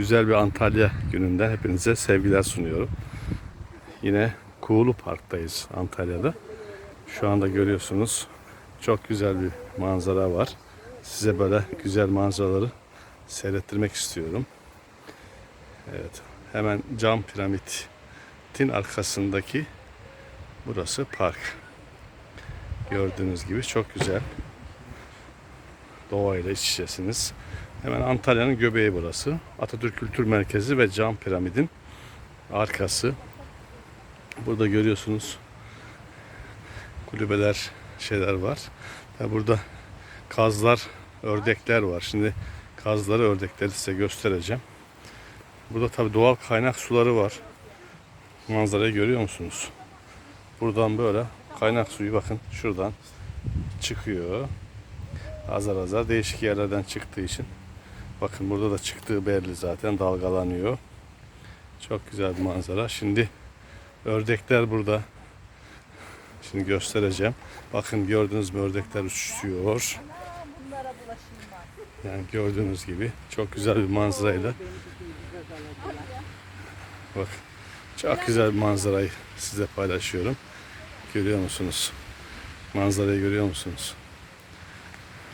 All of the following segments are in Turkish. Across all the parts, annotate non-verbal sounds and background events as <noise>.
güzel bir Antalya gününden hepinize sevgiler sunuyorum. Yine Kuğulu Park'tayız Antalya'da. Şu anda görüyorsunuz çok güzel bir manzara var. Size böyle güzel manzaraları seyrettirmek istiyorum. Evet, hemen cam piramitin arkasındaki burası park. Gördüğünüz gibi çok güzel. Doğayla iç içesiniz. Hemen Antalya'nın göbeği burası. Atatürk Kültür Merkezi ve Cam Piramidin arkası. Burada görüyorsunuz kulübeler, şeyler var. Ve burada kazlar, ördekler var. Şimdi kazları, ördekleri size göstereceğim. Burada tabii doğal kaynak suları var. Manzarayı görüyor musunuz? Buradan böyle kaynak suyu bakın şuradan çıkıyor. Azar azar değişik yerlerden çıktığı için. Bakın burada da çıktığı belli zaten dalgalanıyor. Çok güzel bir manzara. Şimdi ördekler burada. Şimdi göstereceğim. Bakın gördüğünüz mü ördekler uçuşuyor. Yani gördüğünüz gibi çok güzel bir manzarayla. Bak çok güzel bir manzarayı size paylaşıyorum. Görüyor musunuz? Manzarayı görüyor musunuz?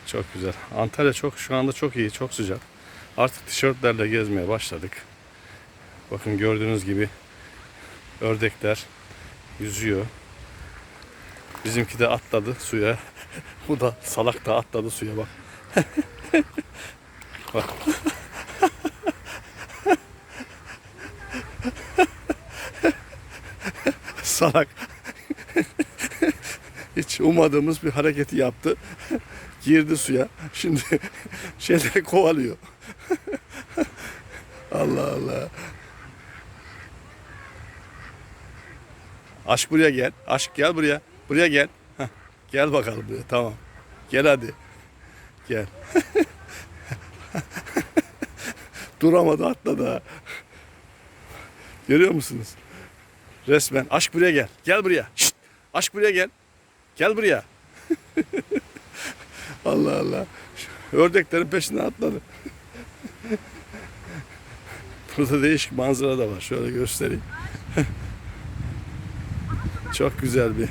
Çok güzel. Antalya çok şu anda çok iyi, çok sıcak. Artık tişörtlerle gezmeye başladık. Bakın gördüğünüz gibi ördekler yüzüyor. Bizimki de atladı suya. <laughs> Bu da salak da atladı suya bak. <laughs> bak. <laughs> salak. Hiç ummadığımız bir hareketi yaptı. Girdi suya. Şimdi şeyleri kovalıyor. Allah Allah. Aşk buraya gel. Aşk gel buraya. Buraya gel. Heh, Gel bakalım buraya. Tamam. Gel hadi. Gel. <laughs> Duramadı atladı. Görüyor musunuz? Resmen. Aşk buraya gel. Gel buraya. Şşt. Aşk buraya gel. Gel buraya. <laughs> Allah Allah. Ördeklerin peşinden atladı. <laughs> Burada değişik manzara da var. Şöyle göstereyim. <laughs> Çok güzel bir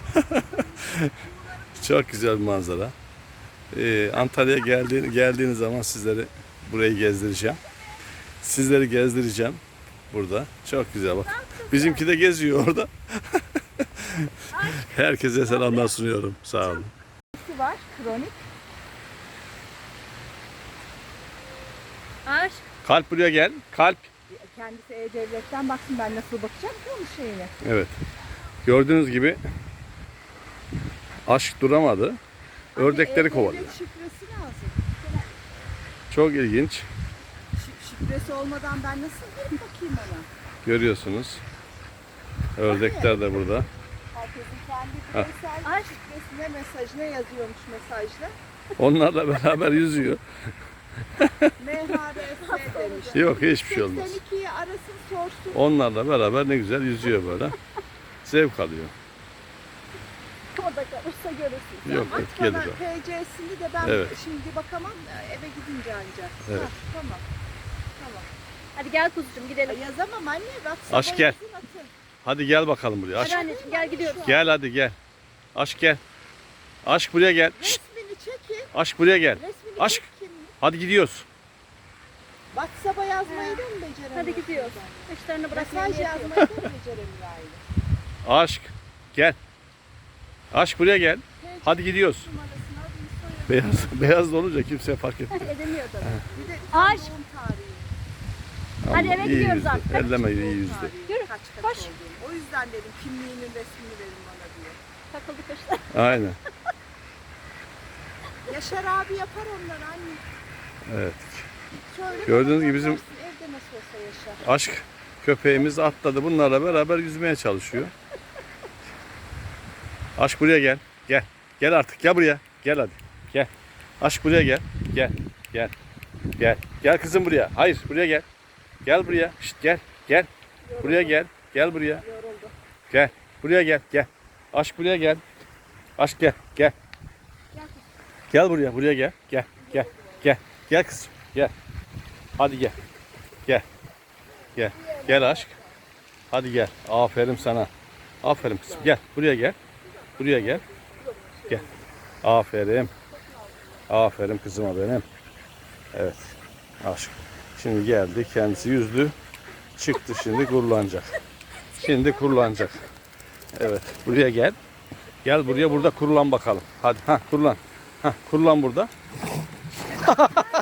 <laughs> çok güzel bir manzara. Ee, Antalya'ya geldiğin, geldiğiniz zaman sizleri burayı gezdireceğim. Sizleri gezdireceğim burada. Çok güzel bak. Bizimki de geziyor orada. Herkese selamlar sunuyorum. Sağ olun. Var? Kronik. Aşk. Kalp buraya gel. Kalp. Kendisi E-Devlet'ten baksın ben nasıl bakacağım ki onun şeyine. Evet. Gördüğünüz gibi aşk duramadı. Ördekleri kovalıyor. şifresi lazım. Çok ilginç. Şi- Şifresi olmadan ben nasıl girip bakayım ona? Görüyorsunuz. Ördekler de burada. Herkesin kendi Ha. bireysel şifresine mesajına yazıyormuş mesajla. Onlarla beraber yüzüyor. MHRS demiş. Yok hiçbir şey olmaz. 82'yi arasın sorsun. Onlarla beraber ne güzel yüzüyor böyle. Zevk alıyor. O da kalırsa görürsün. Yok, yok, gelir o. PC'sini de ben Evet. şimdi bakamam eve gidince ancak. Evet. Ha, tamam. Tamam. Hadi gel kuzucuğum gidelim. Yazamam anne. WhatsApp'a Aşk gel. yazın, atın. Hadi gel bakalım buraya. Hadi Aşk. anneciğim gel gidiyoruz. Gel hadi gel. Aşk gel. Aşk buraya gel. Şşt, Resmini çekin. aşk buraya gel. Resmini Aşk. çekin. Hadi gidiyoruz. WhatsApp'a yazmayı da mı beceremiyorsun? Hadi gidiyoruz. sen? Işlarını bırakmaya Mesaj yazmayı da mı beceremiyor aynı? Aşk. Gel. Aşk buraya gel. Hadi gidiyoruz. Beyaz <laughs> beyaz da olunca kimseye fark etmiyor. <laughs> Edemiyor tabii. Bir de Aşk. doğum tarihi. Hadi eve iyi gidiyoruz yüzde. artık. Hadi. Elleme iyi yüzde. Yürü, Kaç kaç koş. olduğunu. O yüzden dedim kimliğinin resmini verin bana diye. Takıldık işte. Aynen. Yaşar abi yapar onlar anne. Evet. Gördüğünüz gibi bizim-. Aşk köpeğimiz atladı. Bunlarla beraber yüzmeye çalışıyor. Aşk buraya gel. Gel. Gel artık. Gel buraya. Gel hadi. Gel. Aşk buraya gel. Gel. Gel. Gel. Gel kızım buraya. Hayır buraya gel. Gel buraya. Şşt, gel. Gel. Buraya gel. Gel buraya. Gel. Buraya gel. Gel. Aşk buraya gel. Aşk gel. Gel. Gel buraya. Buraya gel. Gel. Gel. Gel. Gel kızım. Gel. Hadi gel. Gel. Gel. Gel aşk. Hadi gel. Aferin sana. Aferin kızım. Gel. Buraya gel. Buraya gel. Gel. Aferin. Aferin kızıma benim. Evet. Aşk. Şimdi geldi. Kendisi yüzdü. Çıktı şimdi kullanacak. Şimdi kullanacak. Evet. Buraya gel. Gel buraya burada kullan bakalım. Hadi ha kullan. Ha kullan burada. <laughs>